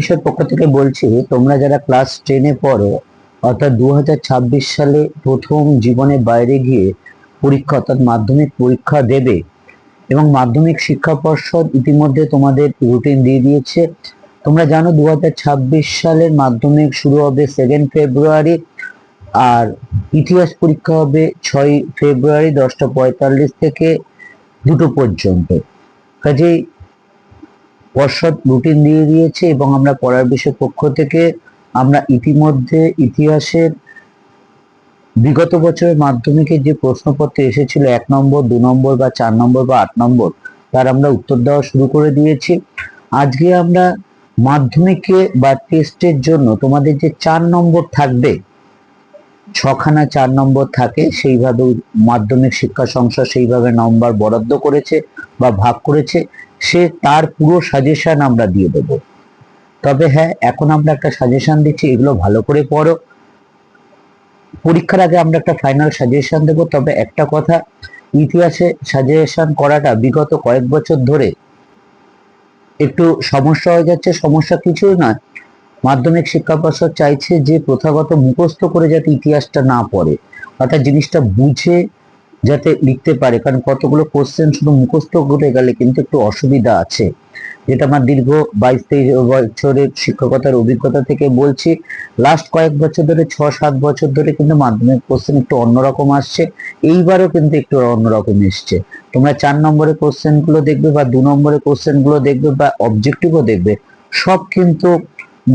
বিষয়ের পক্ষ থেকে বলছি, তোমরা যারা ক্লাস টেনে পড়ো, অর্থাৎ দু হাজার ছাব্বিশ সালে প্রথম জীবনে বাইরে গিয়ে পরীক্ষা, অর্থাৎ মাধ্যমিক পরীক্ষা দেবে এবং মাধ্যমিক শিক্ষা পর্ষদ ইতিমধ্যে তোমাদের রুটিন দিয়ে দিয়েছে। তোমরা জানো দু হাজার ছাব্বিশ সালের মাধ্যমিক শুরু হবে সেকেন্ড ফেব্রুয়ারি আর ইতিহাস পরীক্ষা হবে ছয় ফেব্রুয়ারি দশটা পঁয়তাল্লিশ থেকে দুটো পর্যন্ত। কাজেই পর্ষদ রুটিন দিয়ে দিয়েছে এবং আমরা পড়ার বিষয় পক্ষ থেকে আমরা ইতিমধ্যে ইতিহাসের বিগত বছরের মাধ্যমিকে যে প্রশ্নপত্র এসেছিল এক নম্বর, দু নম্বর বা চার নম্বর বা আট নম্বর, তার আমরা উত্তর দেওয়া শুরু করে দিয়েছি। আজকে আমরা মাধ্যমিকে বা টেস্টের জন্য তোমাদের যে চার নম্বর থাকবে, ছখানা চার নম্বর থাকে, সেইভাবে মাধ্যমিক শিক্ষা সংসদ সেইভাবে নম্বর বরাদ্দ করেছে বা ভাগ করেছে। সে তার পুরো সাজেশন আমরা দিয়ে দেব। তবে হ্যাঁ এখন আমরা একটা সাজেশন দিচ্ছি, এগুলো ভালো করে পড়ো। পরীক্ষার আগে আমরা একটা ফাইনাল সাজেশন দেব। তবে একটা কথা, ইতিহাসে সাজেশন করাটা বিগত কয়েক বছর ধরে একটু সমস্যা হয়ে যাচ্ছে। সমস্যা কিছুই নয়, মাধ্যমিক শিক্ষা পর্ষদ চাইছে যে প্রথাগত মুখস্থ করে যাতে ইতিহাসটা না পড়ে। অর্থাৎ জিনিসটা বুঝে যাতে লিখতে পারে, কারণ কতগুলো কোশ্চেন শুধু মুখস্থ করে গেলে কিন্তু একটু অসুবিধা আছে। যেটা আমার দীর্ঘ বাইশ তেইশ বছরের শিক্ষকতার অভিজ্ঞতা থেকে বলছি লাস্ট কয়েক বছর ধরে, ছ সাত বছর ধরে কিন্তু মাধ্যমিক কোশ্চেন একটু অন্যরকম আসছে, এইবারও কিন্তু একটু অন্যরকম এসছে। তোমরা চার নম্বরের কোশ্চেনগুলো দেখবে বা দু নম্বরের কোশ্চেনগুলো দেখবে বা অবজেক্টিভও দেখবে, সব কিন্তু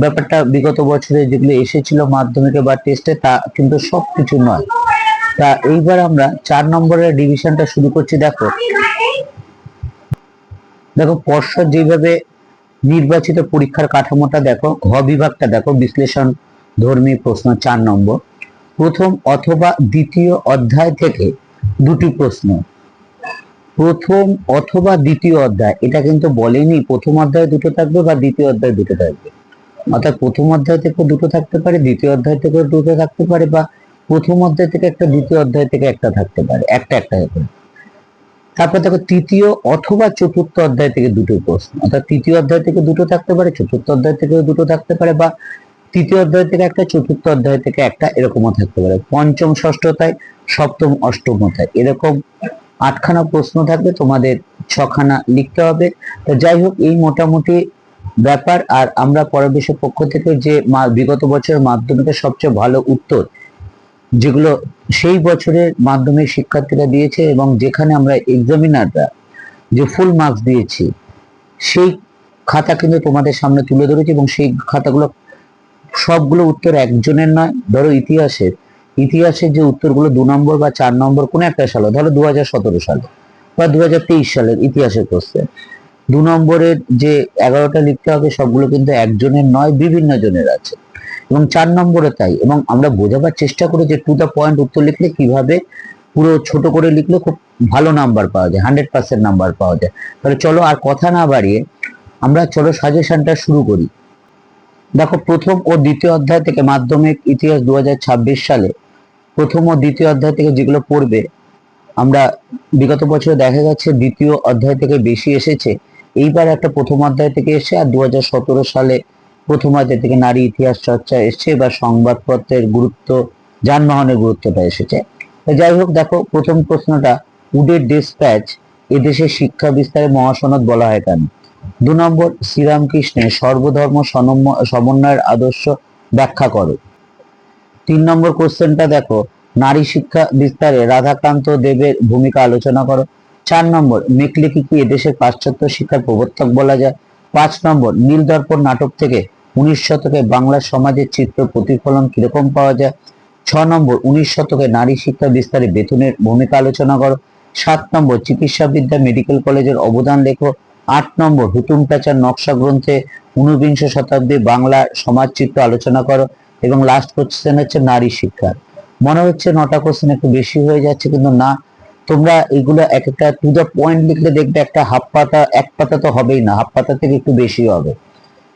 ব্যাপারটা বিগত বছরে যেগুলো এসেছিল মাধ্যমিকে বা টেস্টে তা কিন্তু সব কিছু নয়। তা এইবার আমরা চার নম্বরের ডিভিশনটা শুরু করছি, দেখো। দেখো, পর্ষদ যেভাবে নির্বাচিত পরীক্ষার কাঠামোটা, দেখো, ঘ বিভাগটা, দেখো, বিশ্লেষণ ধর্মী প্রশ্ন চার নম্বর। প্রথম অথবা দ্বিতীয় অধ্যায় থেকে দুটি প্রশ্ন। প্রথম অথবা দ্বিতীয় অধ্যায়, এটা কিন্তু বলেনি, প্রথম অধ্যায় দুটো থাকবে বা দ্বিতীয় অধ্যায় দুটো থাকবে। অর্থাৎ প্রথম অধ্যায় থেকে দুটো থাকতে পারে, দ্বিতীয় অধ্যায় থেকে দুটো থাকতে পারে বা প্রথম অধ্যায় থেকে একটা, দ্বিতীয় অধ্যায় থেকে একটা থাকতে পারে, একটা একটা হতে পারে। তারপর দেখো তৃতীয় অথবা চতুর্থ অধ্যায় থেকে দুটো প্রশ্ন, অর্থাৎ তৃতীয় অধ্যায় থেকে দুটো থাকতে পারে, চতুর্থ অধ্যায় থেকে দুটো থাকতে পারে, বা তৃতীয় অধ্যায় থেকে একটা, চতুর্থ অধ্যায় থেকে একটা, এরকমও থাকতে পারে। পঞ্চম ষষ্ঠতায় সপ্তম অষ্টমতায় এরকম আটখানা প্রশ্ন থাকবে, তোমাদের ছখানা লিখতে হবে। তো যাই হোক, এই মোটামুটি ব্যাপার, আর আমরা পরবেশের পক্ষ থেকে যে বিগত বছরের মাধ্যমিকের সবচেয়ে ভালো উত্তর যেগুলো সেই বছরের মাধ্যমিক শিক্ষার্থীরা দিয়েছে এবং যেখানে আমরা এক্সামিনাররা যে ফুল মার্কস দিয়েছি, সেই খাতা কিন্তু তোমাদের সামনে তুলে ধরেছি এবং সেই খাতাগুলো সবগুলো উত্তর একজনের নয়, ধরো ইতিহাসের। ইতিহাসের যে উত্তরগুলো দু নম্বর বা চার নম্বর কোন একটা সালে, ধরো দু হাজার সতেরো সালে বা দু হাজার তেইশ সালের ইতিহাসের কোশ্চেন দু নম্বরের যে এগারোটা লিখতে হবে, সবগুলো কিন্তু একজনের নয়, বিভিন্ন জনের আছে। এবং চার নম্বরে তাই, এবং আমরা বোঝাবার চেষ্টা করি যে টু দ্য পয়েন্ট উত্তর লিখলে কীভাবে পুরো ছোট করে লিখলে খুব ভালো নাম্বার পাওয়া যায় হান্ড্রেড পার্সেন্ট নাম্বার পাওয়া যায়। তাহলে চলো আর কথা না বাড়িয়ে আমরা চলো সাজেশনটা শুরু করি। দেখো, প্রথম ও দ্বিতীয় অধ্যায় থেকে মাধ্যমিক ইতিহাস দু হাজার ছাব্বিশ সালে প্রথম ও দ্বিতীয় অধ্যায় থেকে যেগুলো পড়বে, আমরা বিগত বছরে দেখা যাচ্ছে দ্বিতীয় অধ্যায় থেকে বেশি এসেছে। এইবার একটা প্রথম অধ্যায় থেকে এসে আর দু হাজার সতেরো সালে প্রথম অধ্যায় থেকে নারী ইতিহাস চর্চা এসছে বা সংবাদপত্রের গুরুত্ব, যানবাহনের গুরুত্বটা এসেছে। যাই হোক দেখো, প্রথম প্রশ্নটা, উডের ডিসপ্যাচ এদেশে শিক্ষা বিস্তারে মহাসনদ বলা হয় কেন? দু নম্বর, শ্রীরামকৃষ্ণের সর্বধর্ম সমন্বয়ের আদর্শ ব্যাখ্যা করো। তিন নম্বর কোশ্চেনটা দেখো, নারী শিক্ষা বিস্তারে রাধাকান্ত দেবের ভূমিকা আলোচনা করো। চার নম্বর, মেকলিকে কি এদেশের পাশ্চাত্য শিক্ষার প্রবর্তক বলা যায়? পাঁচ নম্বর নীল দর্পণ নাটক থেকে উনিশ শতকে বাংলা সমাজের চিত্র প্রতিফলন কীরকম পাওয়া যায়? ছ নম্বর, উনিশ শতকে নারী শিক্ষা বিস্তারে বেতনের ভূমিকা আলোচনা করো। সাত নম্বর চিকিৎসাবিদ্যা মেডিকেল কলেজের অবদান লেখো। আট নম্বর, হুতুম প্যাচার নকশা গ্রন্থে ঊনবিংশ শতাব্দী বাংলা সমাজ চিত্র আলোচনা করো এবং লাস্ট কোশ্চেন হচ্ছে নারী শিক্ষা মনে হচ্ছে নটা কোশ্চেন একটু বেশি হয়ে যাচ্ছে, কিন্তু না। তোমরা এগুলো এক একটা টু দ্য পয়েন্ট লিখলে দেখবে একটা হাফ পাতা, এক পাতা তো হবেই না, হাফ পাতা থেকে একটু বেশি হবে।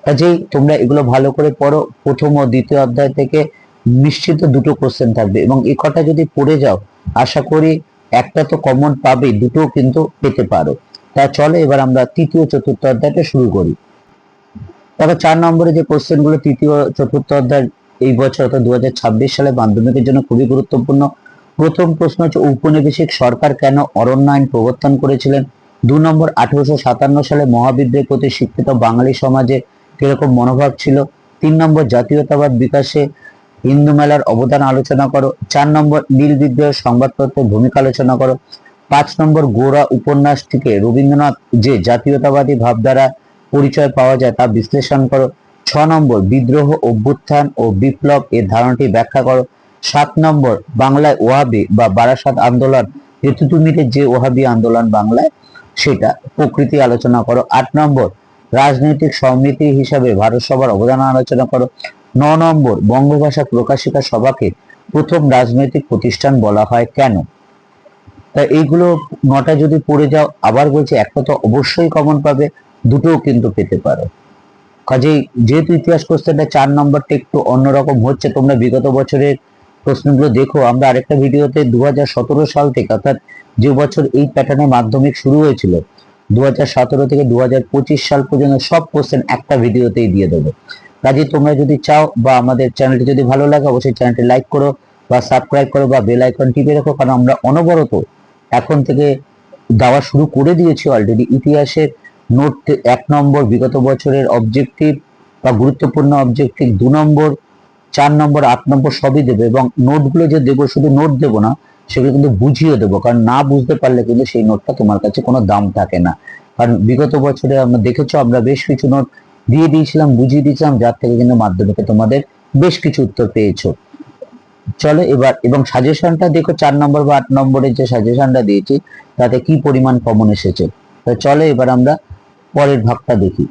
কাজেই তোমরা এগুলো ভালো করে পড়ো। প্রথম ও দ্বিতীয় অধ্যায় থেকে নিশ্চিত দুটো কোশ্চেন থাকবে এবং এ কটা যদি পড়ে যাও, আশা করি একটা তো কমন পাবে দুটো কিন্তু পেতে পারো। তা চলো এবার আমরা তৃতীয় চতুর্থ অধ্যায়টা শুরু করি। দেখো, চার নম্বরে যে কোশ্চেনগুলো তৃতীয় চতুর্থ অধ্যায় এই বছর অর্থাৎ দু হাজার ছাব্বিশ সালে মাধ্যমিকের জন্য খুবই গুরুত্বপূর্ণ। প্রথম প্রশ্ন হচ্ছে, ঔপনিবেশিক সরকার কেন অরণ্য আইন প্রবর্তন করেছিলেন? দু নম্বর, আঠারোশো সাতান্ন সালে মহাবিদ্যালয়ের প্রতি শিক্ষিত বাঙালি সমাজে কীরকম মনোভাব ছিল? তিন নম্বর জাতীয়তাবাদ বিকাশে হিন্দু মেলার অবদান আলোচনা করো। চার নম্বর নীল বিদ্রোহের সংবাদপত্রের ভূমিকা আলোচনা করো। পাঁচ নম্বর গোড়া উপন্যাস থেকে রবীন্দ্রনাথ যে জাতীয়তাবাদী ভাবধারা, পরিচয় পাওয়া যায় তা বিশ্লেষণ করো। ছ নম্বর বিদ্রোহ, অভ্যুত্থান ও বিপ্লব এর ধারণাটি ব্যাখ্যা করো। সাত নম্বর বাংলায় ওয়াহাবি বা বারাসাত আন্দোলন ঋতুতুমিরের যে ওহাবি আন্দোলন বাংলায় সেটা প্রকৃতি আলোচনা করো। আট নম্বর রাজনৈতিক সমিতি হিসাবে ভারত সভার অবদান আলোচনা করো। ন নম্বর, বঙ্গভাষা প্রকাশিকা সভাকে প্রথম রাজনৈতিক প্রতিষ্ঠান বলা হয় কেন? তা এইগুলো নটা যদি পড়ে যাও, আবার বলছি একটা তো অবশ্যই কমন পাবে, দুটোও কিন্তু পেতে পারো। কাজেই যেহেতু ইতিহাস কোশ্চেনটা চার নম্বরটা একটু অন্যরকম হচ্ছে, তোমরা বিগত বছরের প্রশ্নগুলো দেখো। আমরা আরেকটা ভিডিওতে দু হাজার সতেরো সাল থেকে অর্থাৎ যে বছর এই প্যাটার্নে মাধ্যমিক শুরু হয়েছিল দু হাজার সতেরো থেকে দু হাজার পঁচিশ সাল পর্যন্ত সব কোশ্চেন একটা ভিডিওতেই দিয়ে দেবো। কাজে তোমরা যদি চাও বা আমাদের চ্যানেলটি যদি ভালো লাগে, অবশ্যই চ্যানেলটি লাইক করো বা সাবস্ক্রাইব করো বা বেল আইকন টিপে রাখো, কারণ আমরা অনবরত এখন থেকে দেওয়া শুরু করে দিয়েছি অলরেডি ইতিহাসের নোট এক নম্বর, বিগত বছরের অবজেক্টিভ বা গুরুত্বপূর্ণ অবজেক্টিভ দু নম্বর, চার নম্বর, আট নম্বর সবই দেবে এবং নোটগুলো যে দেবো শুধু নোট দেবো না সেগুলো কিন্তু বুঝিয়ে দেবো। কারণ না বুঝতে পারলে কিন্তু সেই নোটটা তোমার কাছে কোনো দাম থাকে না। কারণ বিগত বছরে আমরা দেখেছ, আমরা বেশ কিছু নোট দিয়ে দিয়েছিলাম, বুঝিয়ে দিয়েছিলাম, যার থেকে কিন্তু মাধ্যমিকে তোমাদের বেশ কিছু উত্তর পেয়েছ। চলো এবার, এবং সাজেশনটা দেখো, চার নম্বর বা আট নম্বরের যে সাজেশনটা দিয়েছি, তাতে কি পরিমাণ কমন এসেছে? তো চলো এবার আমরা পরের ভাগটা দেখি।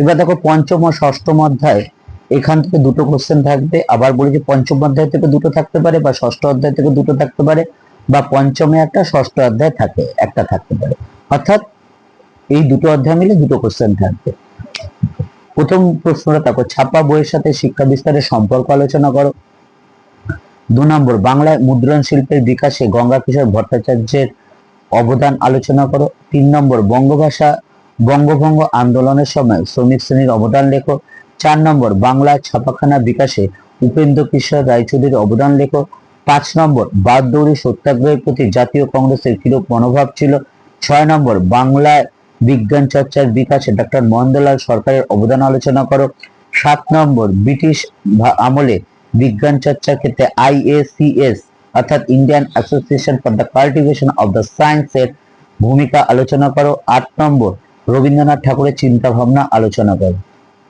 এবার দেখো পঞ্চম ও ষষ্ঠম অধ্যায় এখান থেকে দুটো কোশ্চেন থাকবে, আবার বলি যে পঞ্চম অধ্যায় থেকে দুটো থাকতে পারে বা ষষ্ঠ অধ্যায় থেকে দুটো থাকতে পারে, বা পঞ্চমে একটা, ষষ্ঠ অধ্যায় থাকে, একটা থাকতে পারে। অর্থাৎ এই দুটো অধ্যায় মিলে দুটো কোশ্চেন থাকবে। প্রথম প্রশ্নটা দেখো, ছাপা বইয়ের সাথে শিক্ষা বিস্তারের সম্পর্ক আলোচনা করো। দু নম্বর, বাংলায় মুদ্রণ শিল্পের বিকাশে গঙ্গা কিশোর ভট্টাচার্যের অবদান আলোচনা করো। তিন নম্বর, বঙ্গভাষা, বঙ্গভঙ্গ আন্দোলনের সময় শ্রমিক শ্রেণির অবদান লেখো। চার নম্বর, বাংলা ছাপাখানা বিকাশে উপেন্দ্র কিশোর রায়চৌধুরীর অবদান লেখো। পাঁচ নম্বর বাগদৌড়ি সত্যাগ্রহের প্রতি জাতীয় কংগ্রেসের কিরূপ মনোভাব ছিল? ছয় নম্বর বাংলায় বিজ্ঞান চর্চার বিকাশে ডক্টর মোহনদলাল সরকারের অবদান আলোচনা করো। সাত নম্বর, ব্রিটিশ আমলে বিজ্ঞান চর্চার ক্ষেত্রে আইএসিএস অর্থাৎ Indian association for the cultivation of the সায়েন্সের ভূমিকা আলোচনা করো। আট নম্বর, রবীন্দ্রনাথ ঠাকুরের চিন্তা ভাবনা আলোচনা করো।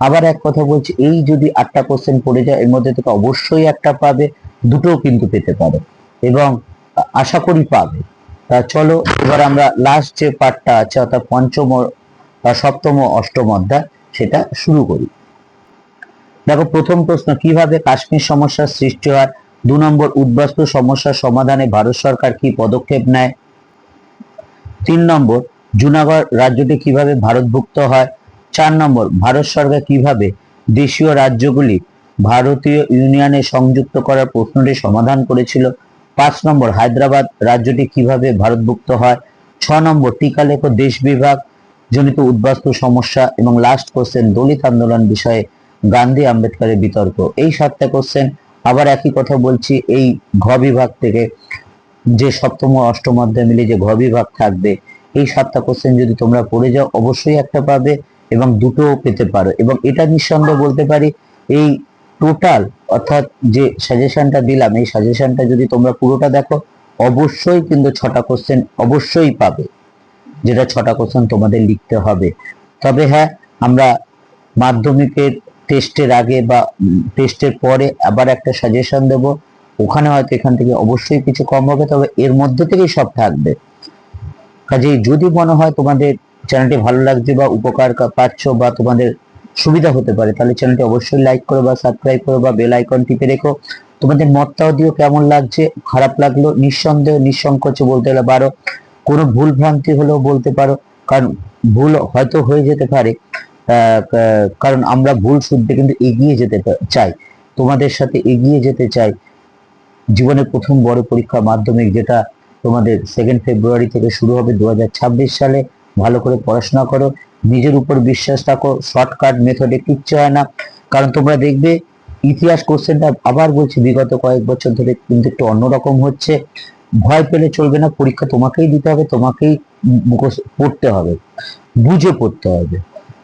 আবার এক কথা বলছি, এই যদি আটটা কোশ্চেন পড়ে যায়, এর মধ্যে থেকে অবশ্যই একটা পাবে, দুটোও কিন্তু পেতে পারো। এবং আশা করি পাবে। তা চলো, এবার আমরা লাস্ট যে পার্টটা আছে, অর্থাৎ পঞ্চম বা সপ্তম অষ্টম অধ্যায়, সেটা শুরু করি। দেখো, প্রথম প্রশ্ন, কীভাবে কাশ্মীর সমস্যার সৃষ্টি হয়? দু নম্বর, উদ্বাস্তু সমস্যার সমাধানে ভারত সরকার কি পদক্ষেপ নেয়? তিন নম্বর, জুনাগড় রাজ্যটি কীভাবে ভারতভুক্ত হয়? চার নম্বর, ভারত সরকার কীভাবে দেশীয় রাজ্যগুলি ভারতীয় ইউনিয়নে সংযুক্ত করার প্রশ্নটি সমাধান করেছিল? পাঁচ নম্বর, হায়দ্রাবাদ রাজ্যটি কীভাবে ভারতভুক্ত হয়? ছ নম্বর টিকা লেখো দেশ বিভাগ, জনিত উদ্বাস্তু সমস্যা এবং লাস্ট কোশ্চেন দলিত আন্দোলন বিষয়ে গান্ধী আম্বেদকরের বিতর্ক। এই সাতটা কোশ্চেন আবার একই কথা বলছি, এই ঘ বিভাগ থেকে যে সপ্তম অষ্টম অধ্যায় মিলে যে ঘ বিভাগ থাকবে, এই সাতটা কোশ্চেন যদি তোমরা পড়ে যাও, অবশ্যই একটা পাবে। এবং দুটোও পেতে পারো। এবং এটা নিঃসন্দেহে বলতে পারি, এই টোটাল অর্থাৎ যে সাজেশনটা দিলাম, এই সাজেশনটা যদি তোমরা পুরোটা দেখো, অবশ্যই কিন্তু ছটা কোশ্চেন অবশ্যই পাবে, যেটা ছটা কোশ্চেন তোমাদের লিখতে হবে। তবে হ্যাঁ আমরা মাধ্যমিকের টেস্টের আগে বা টেস্টের পরে আবার একটা সাজেশন দেব। ওখানে হয়তো এখান থেকে অবশ্যই কিছু কম হবে, তবে এর মধ্যে থেকেই সব থাকবে। কাজেই যদি মনে হয় তোমাদের চ্যানেলটি ভালো লাগছে বা উপকার পাচ্ছ বা তোমাদের সুবিধা হতে পারে, তাহলে চ্যানেলটি অবশ্যই লাইক করো বা সাবস্ক্রাইব করো বা বেল আইকন টিপে রেখো। তোমাদের মতটাও দিও, কেমন লাগছে? খারাপ লাগল? নিঃসন্দেহ নিঃসংকোচে বলতে গেলে পারো কোনো ভুল ভ্রান্তি হলেও বলতে পারো, কারণ ভুল হয়তো হয়ে যেতে পারে কারণ আমরা ভুল শুদ্ধে কিন্তু এগিয়ে যেতে চাই। তোমাদের সাথে এগিয়ে যেতে চাই। জীবনের প্রথম বড় পরীক্ষা মাধ্যমিক, যেটা তোমাদের সেকেন্ড ফেব্রুয়ারি থেকে শুরু হবে দু হাজার ছাব্বিশ সালে। ভালো করে পড়াশোনা করো। নিজের উপর বিশ্বাস রাখো শর্টকাট মেথডে কিচ্ছু হয় না। কারণ তোমরা দেখবে, ইতিহাস কোশ্চেনটা আবার বলছি, বিগত কয়েক বছর ধরে কিন্তু একটু অন্যরকম হচ্ছে। ভয় পেলে চলবে না, পরীক্ষা তোমাকেই দিতে হবে, তোমাকেই পড়তে হবে, বুঝে পড়তে হবে।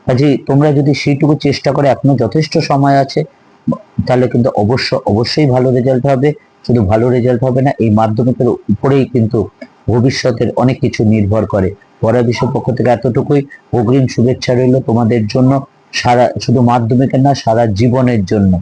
কাজে তোমরা যদি সেইটুকু চেষ্টা করে, এখনও যথেষ্ট সময় আছে, তাহলে কিন্তু অবশ্য, অবশ্যই ভালো রেজাল্ট হবে। শুধু ভালো রেজাল্ট হবে না, এই মাধ্যমিকের উপরেই কিন্তু ভবিষ্যতের অনেক কিছু নির্ভর করে। পড়া বিষয় পক্ষ থেকে এতটুকুই অগ্রিম শুভেচ্ছা রইল তোমাদের জন্য, সারা শুধু মাধ্যমিকের না, সারা জীবনের জন্য।